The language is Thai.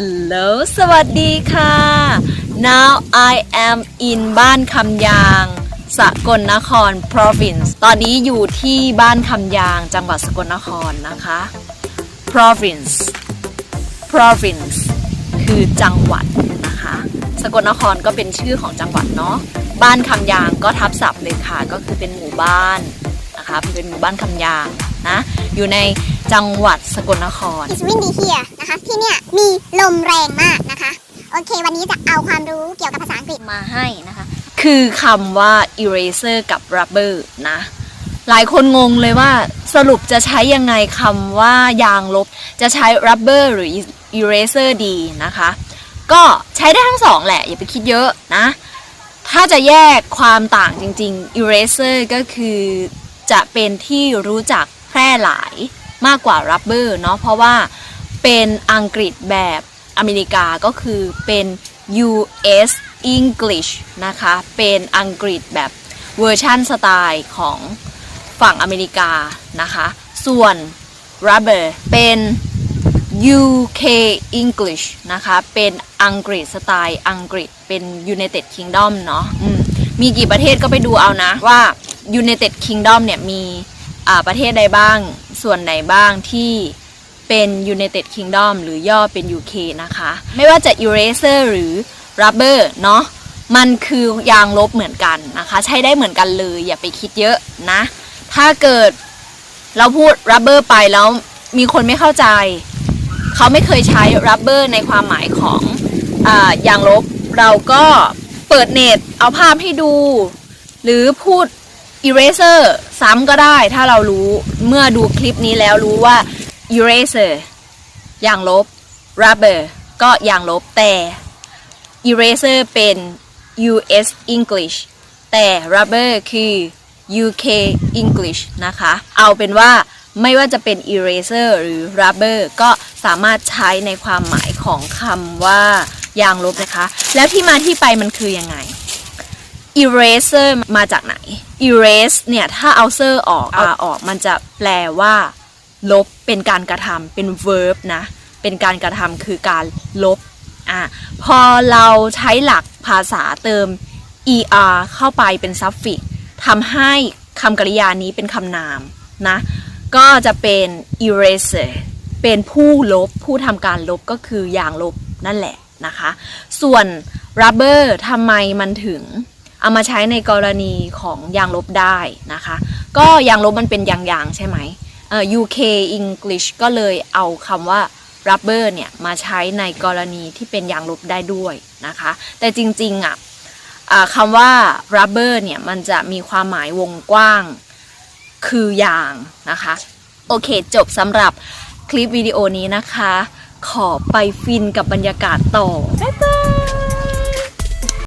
Hello สวัสดีค่ะ Now I am in บ้านคำยาง สกลนคร province ตอนนี้อยู่ที่บ้านคำยางจังหวัดสกลนครนะคะ province province คือจังหวัดนะคะ สกลนครก็เป็นชื่อของจังหวัดเนาะ บ้านคำยางก็ทับศัพท์เลยค่ะ ก็คือเป็นหมู่บ้านนะคะ เป็นหมู่บ้านคำยางนะ อยู่ใน จังหวัดสกลนคร It's windy here นะคะ ที่เนี่ยมีลมแรงมากนะคะ โอเค วันนี้จะเอาความรู้เกี่ยวกับภาษาอังกฤษมาให้นะคะ คือคำว่า eraser กับ rubber นะ หลายคนงงเลยว่าสรุปจะใช้ยังไงคำว่ายางลบ จะใช้ rubber หรือ eraser ดีนะคะ ก็ใช้ได้ทั้งสองแหละ อย่าไปคิดเยอะนะ ถ้าจะแยกความต่างจริงๆ eraser ก็คือจะเป็นที่รู้จักแพร่หลาย มากกว่า rubber เนาะเพราะว่าเป็นอังกฤษแบบอเมริกาก็คือเป็น US English นะคะ เป็นอังกฤษแบบเวอร์ชั่นสไตล์ของฝั่งอเมริกานะคะ ส่วน rubber เป็น UK English นะคะ เป็นอังกฤษสไตล์อังกฤษ เป็น United Kingdom เนาะมมีกี่ประเทศก็ไปดูเอานะว่า United Kingdom เนี่ยมีประเทศใดบ้าง ส่วนไหนบ้างที่เป็น United Kingdom หรือย่อเป็น UK นะคะ ไม่ว่าจะ eraser หรือ rubber เนาะมันคือยางลบเหมือนกันนะคะ ใช้ได้เหมือนกันเลยอย่าไปคิดเยอะนะ ถ้าเกิดเราพูด rubber ไปแล้วมีคนไม่เข้าใจ เขาไม่เคยใช้ rubber ในความหมายของอายางลบ เราก็เปิดเน็ตเอาภาพให้ดู หรือพูด eraser ซ้ำก็ได้ถ้าเรารู้เมื่อดูคลิปนี้แล้วรู้ว่า eraser ยางลบ rubber ก็ยางลบแต่ eraser เป็น US English แต่ rubber คือ UK English นะคะ เอาเป็นว่าไม่ว่าจะเป็น eraser หรือ rubber ก็สามารถใช้ในความหมายของคำว่ายางลบนะคะ แล้วที่มาที่ไปมันคือยังไง eraser มาจากไหน erase เนี่ยถ้าเอา ser ออกเอาออกมันจะแปลว่า ลบเป็นการกระทำเป็น verb นะ เป็นการกระทำคือการลบอะพอเราใช้หลักภาษาเติม er เข้าไปเป็น suffix ทำให้คำกริยานี้เป็นคำนามนะ ก็จะเป็น eraser เป็นผู้ลบผู้ทำการลบก็คืออย่างลบนั่นแหละนะคะ ส่วน rubber ทำไมมันถึง เอามาใช้ในกรณีของยางลบได้นะคะ ก็ยางลบมันเป็นยางๆใช่ไหมเอ่อ UK English ก็เลยเอาคำว่า rubber เนี่ยมาใช้ในกรณีที่เป็นยางลบได้ด้วยนะคะ แต่จริงๆอะคำว่า rubber เนี่ยมันจะมีความหมายวงกว้างคือยางนะคะ โอเคจบสำหรับคลิปวิดีโอนี้นะคะ ขอไปฟินกับบรรยากาศต่อ บ๊ายบาย